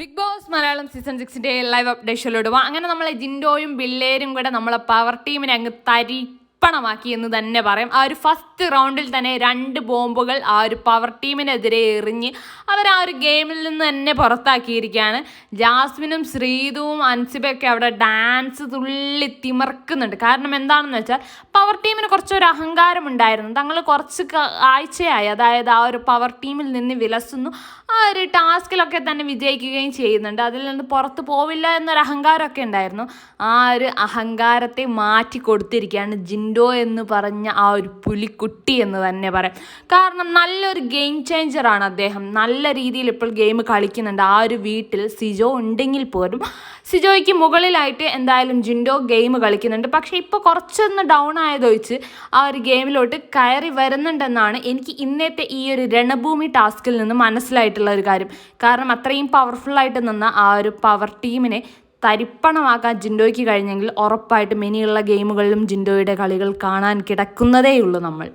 Big Boss Malayalam season സിക്സിന്റെ live അപ്ഡേഷനിലോട്ട് പോവാം അങ്ങനെ നമ്മളെ ജിൻഡോയും ബില്ലേരും കൂടെ നമ്മളെ പവർ ടീമിനെ അങ്ങ് തരിപ്പണമാക്കി എന്ന് തന്നെ പറയാം. ആ ഒരു ഫസ്റ്റ് റൗണ്ടിൽ തന്നെ രണ്ട് ബോംബുകൾ ആ ഒരു പവർ ടീമിനെതിരെ എറിഞ്ഞ് അവർ ആ ഒരു ഗെയിമിൽ നിന്ന് തന്നെ പുറത്താക്കിയിരിക്കുകയാണ്. ജാസ്മിനും ശ്രീതുവും അൻസിബയൊക്കെ അവിടെ ഡാൻസ് തുള്ളി തിമർക്കുന്നുണ്ട്. കാരണം എന്താണെന്ന് വെച്ചാൽ പവർ ടീമിന് കുറച്ചൊരു അഹങ്കാരം ഉണ്ടായിരുന്നു. തങ്ങൾ കുറച്ച് ആഴ്ചയായി. അതായത് ആ ഒരു പവർ ടീമിൽ നിന്ന് വിലസുന്നു. ആ ഒരു ടാസ്കിലൊക്കെ തന്നെ വിജയിക്കുകയും ചെയ്യുന്നുണ്ട്. അതിൽ നിന്ന് പുറത്ത് പോവില്ല എന്നൊരു അഹങ്കാരമൊക്കെ ഉണ്ടായിരുന്നു. ആ ഒരു അഹങ്കാരത്തെ മാറ്റി കൊടുത്തിരിക്കുകയാണ് ജിൻഡോ എന്ന് പറഞ്ഞ ആ ഒരു പുലിക്കുട്ടി എന്ന് തന്നെ പറയാം. കാരണം നല്ലൊരു ഗെയിം ചേഞ്ചറാണ് അദ്ദേഹം. നല്ല രീതിയിൽ ഇപ്പോൾ ഗെയിം കളിക്കുന്നുണ്ട്. ആ ഒരു വീട്ടിൽ സിജോ ഉണ്ടെങ്കിൽ പോലും സിജോയ്ക്ക് മുകളിലായിട്ട് എന്തായാലും ജിൻഡോ ഗെയിം കളിക്കുന്നുണ്ട്. പക്ഷേ ഇപ്പോൾ കുറച്ചൊന്ന് ഡൗൺ ആയതൊഴിച്ച് ആ ഒരു ഗെയിമിലോട്ട് കയറി വരുന്നുണ്ടെന്നാണ് എനിക്ക് ഇന്നത്തെ ഈ ഒരു രണഭൂമി ടാസ്കിൽ നിന്ന് മനസ്സിലായിട്ടുള്ള ഒരു കാര്യം. കാരണം അത്രയും പവർഫുള്ളായിട്ട് നിന്ന ആ ഒരു പവർ ടീമിനെ തരിപ്പണമാക്കാൻ ജിൻഡോയ്ക്ക് കഴിഞ്ഞെങ്കിൽ ഉറപ്പായിട്ടും ഇനിയുള്ള ഗെയിമുകളിലും ജിൻഡോയുടെ കളികൾ കാണാൻ കിടക്കുന്നതേയുള്ളൂ നമ്മൾ.